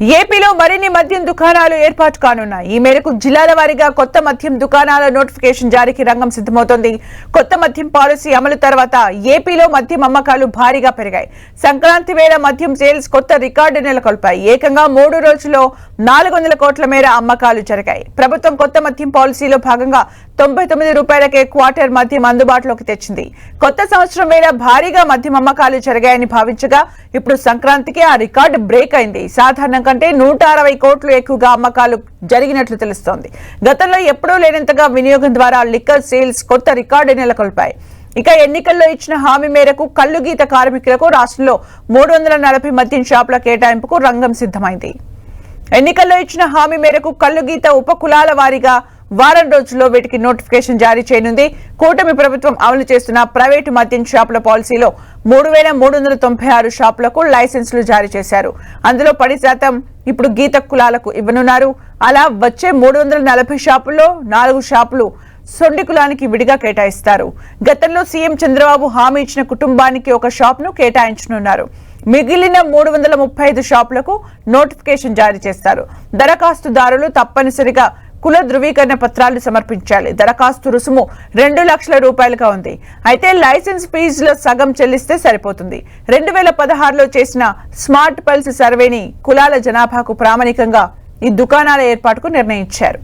ఏపీలో మరిన్ని మద్యం దుకాణాలు ఏర్పాటు కానున్నాయి. ఈ మేరకు జిల్లాల వారీగా కొత్త మద్యం దుకాణాల నోటిఫికేషన్ జారీకి రంగం సిద్ధమవుతోంది. కొత్త మద్యం పాలసీ అమలు తర్వాత ఏపీలో మద్యం అమ్మకాలు భారీగా పెరిగాయి. సంక్రాంతి వేళ మద్యం సేల్స్ కొత్త రికార్డు నెలకొల్పాయి. ఏకంగా మూడు రోజుల్లో నాలుగు వందల కోట్ల మేర అమ్మకాలు జరిగాయి. ప్రభుత్వం కొత్త మద్యం పాలసీలో భాగంగా తొంభై తొమ్మిది రూపాయలకే క్వార్టర్ మద్యం అందుబాటులోకి తెచ్చింది. కొత్త సంవత్సరం వేళ భారీగా మద్యం అమ్మకాలు జరిగాయని భావించగా ఇప్పుడు సంక్రాంతికి ఆ రికార్డు బ్రేక్ అయింది. సాధారణంగా కంటే నూట అరవై కోట్లు ఎక్కువగా అమ్మకాలు జరిగినట్లు తెలుస్తోంది. గతంలో ఎప్పుడూ లేనంతగా వినియోగం ద్వారా లిక్కర్ సేల్స్ కొత్త రికార్డు నెలకొల్పాయి. ఇక ఎన్నికల్లో ఇచ్చిన హామీ మేరకు కళ్ళుగీత గీత కార్మికులకు రాష్ట్రంలో మూడు వందల నలభై మద్యం షాపుల కేటాయింపుకు రంగం సిద్ధమైంది. ఎన్నికల్లో ఇచ్చిన హామీ మేరకు కళ్ళుగీత గీత ఉప కులాల వారీగా వారం రోజుల్లో వీటికి నోటిఫికేషన్ జారీ చేయనుంది. కూటమి ప్రభుత్వం అమలు చేస్తున్న ప్రైవేటు మద్యం షాపుల పాలసీలో మూడు వేల మూడు వందల తొంభై ఆరు షాపులకు లైసెన్సులు జారీ చేశారు. అందులో పది శాతం ఇప్పుడు గీత కులాలకు ఇవ్వనున్నారు. అలా వచ్చే మూడు వందల నలభై షాపుల్లో నాలుగు షాపులు సొండి కులానికి విడిగా కేటాయిస్తారు. గతంలో సీఎం చంద్రబాబు హామీ ఇచ్చిన కుటుంబానికి ఒక షాప్ను కేటాయించనున్నారు. మిగిలిన మూడు వందల ముప్పై ఐదు షాపులకు నోటిఫికేషన్ జారీ చేస్తారు. దరఖాస్తుదారులు తప్పనిసరిగా కుల ధృవీకరణ పత్రాలు సమర్పించాలి. దరఖాస్తు రుసుము రెండు లక్షల రూపాయలుగా ఉంది. అయితే లైసెన్స్ ఫీజులో సగం చెల్లిస్తే సరిపోతుంది. రెండు వేల పదహారులో చేసిన స్మార్ట్ పల్స్ సర్వేని కులాల జనాభాకు ప్రామాణికంగా ఈ దుకాణాల ఏర్పాటుకు నిర్ణయించారు.